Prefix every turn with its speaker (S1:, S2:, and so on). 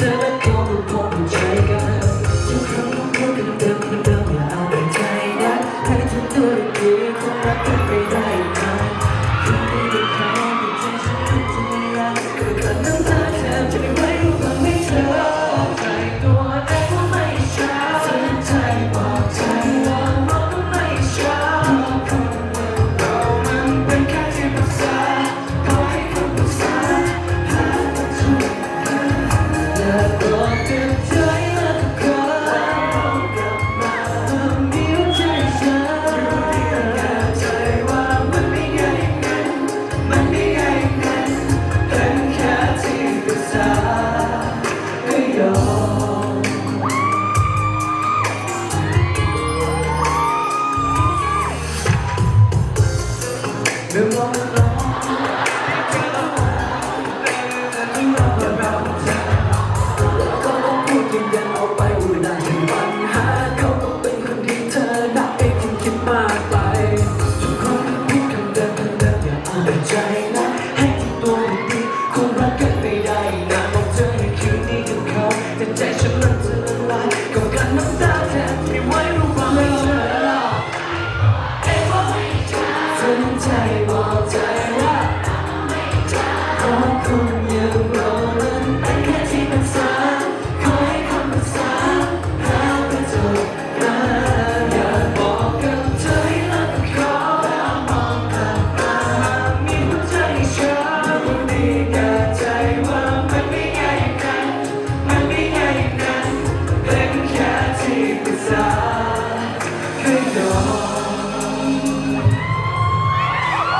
S1: Tell me come the do. มากไปทุคนพูดคำเดิมคำเดิมอย่าเอาแใจนะ ให้ที่ตัวมันดีคงรักกันไม่ได้นะมองเธอในคืนนี้กับเขาแต่ใจฉันมันจะละลายกับการน้ำตาแทบไม่ไหวรู้ว่าไมเชื่หรอเอ้ยเธอต้องใจ You.